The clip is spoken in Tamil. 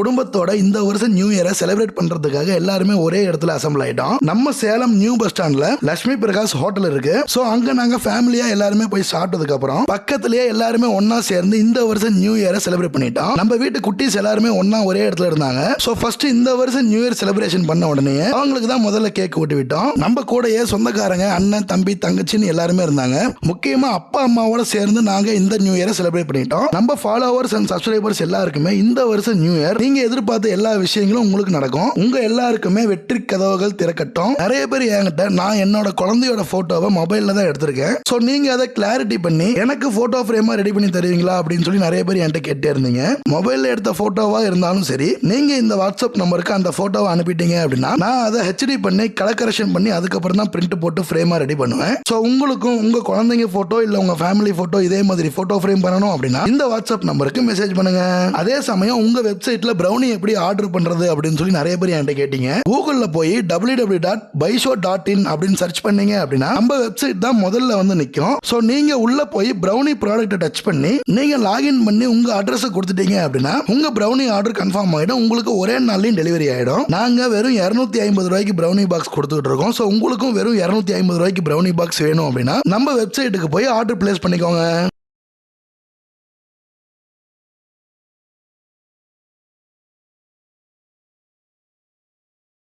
குடும்பத்தோட இந்த வருஷம் நியூ இயரை செலிப்ரேட் பண்றதுக்காக எல்லாருமே ஒரே இடத்துல அசம்பிள் ஆயிட்டோம். நம்ம சேலம் நியூ பஸ் ஸ்டாண்ட்ல லட்சுமி பிரகாஷ் ஹோட்டல் இருக்கு. சோ அங்க நாங்க ஃபேமிலியா எல்லாருமே போய் சாப்பிட்டதுக்கு அப்புறம் பக்கத்துலயே எல்லாருமே ஒன்னா சேர்ந்து இந்த வருஷம் நியூ இயரை செலிப்ரேட் பண்ணிட்டோம். நம்ம வீட்டு குட்டீஸ் எல்லாருமே ஒன்னா ஒரே இடத்துல இருந்தாங்க. சோ ஃபர்ஸ்ட் இந்த வருஷம் நியூ இயர் செலிப்ரேஷன் பண்ண உடனே அவங்களுக்கு தான் முதல்ல கேக் ஊட்டி விட்டோம். நம்ம கூடயே சொந்தக்காரங்க அண்ணன் தம்பி தங்கச்சின்னு எல்லாருமே இருந்தாங்க. முக்கியமா அப்பா அம்மாவோட சேர்ந்து நாங்க இந்த நியூ இயரை செலிப்ரேட் பண்ணிட்டோம். நம்ம ஃபாலோவர்ஸ் அண்ட் சப்ஸ்கிரைபர்ஸ் எல்லாருக்குமே இந்த வருஷம் நியூ இயர் நீங்க எதிர்பார்த்த எல்லா விஷயங்களும் உங்களுக்கு நடக்கும். உங்க எல்லாருக்குமே வெற்றி கதவுகள் திறக்கட்டும். நிறைய பேர் என்கிட்ட நான் என்னோட குழந்தையோட போட்டோவை மொபைல்ல தான் எடுத்திருக்கேன். ஸோ நீங்க அதை கிளாரிட்டி பண்ணி எனக்கு போட்டோ ஃப்ரேமா ரெடி பண்ணி தருவீங்களா? அப்படின்னு சொல்லி நிறைய பேர் என்கிட்ட கேட்டே இருந்தீங்க. மொபைல்ல எடுத்த போட்டோவா இருந்தாலும் சரி நீங்க இந்த வாட்ஸ்அப் நம்பருக்கு அந்த போட்டோவை அனுப்பிட்டீங்க அப்படின்னா நான் அதை ஹெச்டி பண்ணி கலர் கரெக்ஷன் பண்ணி அதுக்கப்புறம் தான் பிரிண்ட் போட்டு ஃப்ரேமா ரெடி பண்ணுவேன். ஸோ உங்களுக்கும் உங்க குழந்தைங்க போட்டோ இல்ல உங்க ஃபேமிலி போட்டோ இதே மாதிரி போட்டோ ஃப்ரேம் பண்ணணும் அப்படின்னா இந்த வாட்ஸ்அப் நம்பருக்கு மெசேஜ் பண்ணுங்க. அதே சமயம் உங்க வெப்சைட்ல பிரௌனி எப்படி ஆர்டர் பண்றது அப்படின்னு சொல்லி நிறைய பேர் என்கிட்ட கேட்டீங்க. கூகுள்ல போய் டபிள்யூ டபிள்யூ டாட் பைஷோ டாட் இன் அப்படின்னு சர்ச் பண்ணீங்க அப்படின்னா நம்ம வெப்சைட் தான் முதல்ல வந்து நிற்கும் ஸோ நீங்க உள்ள போய் ப்ரௌனி ப்ராடக்ட்டை டச் பண்ணி நீங்க லாகின் பண்ணி உங்க அட்ரஸை கொடுத்துட்டீங்க அப்படின்னா உங்க ப்ரௌனி ஆர்டர் கன்ஃபார்ம் ஆயிடும். உங்களுக்கு ஒரே நாள்லையும் டெலிவரி ஆயிடும். நாங்க வெறும் இரநூத்தி ஐம்பது ரூபாய்க்கு ப்ரௌனி பாக்ஸ் கொடுத்துட்டு இருக்கோம். ஸோ உங்களுக்கும் வெறும் இரநூத்தி ஐம்பது ரூபாய்க்கு பிரௌனி பாக்ஸ் வேணும் அப்படின்னா நம்ம வெப்சைட்டுக்கு போய் ஆர்டர் பிளேஸ் பண்ணிக்கோங்க.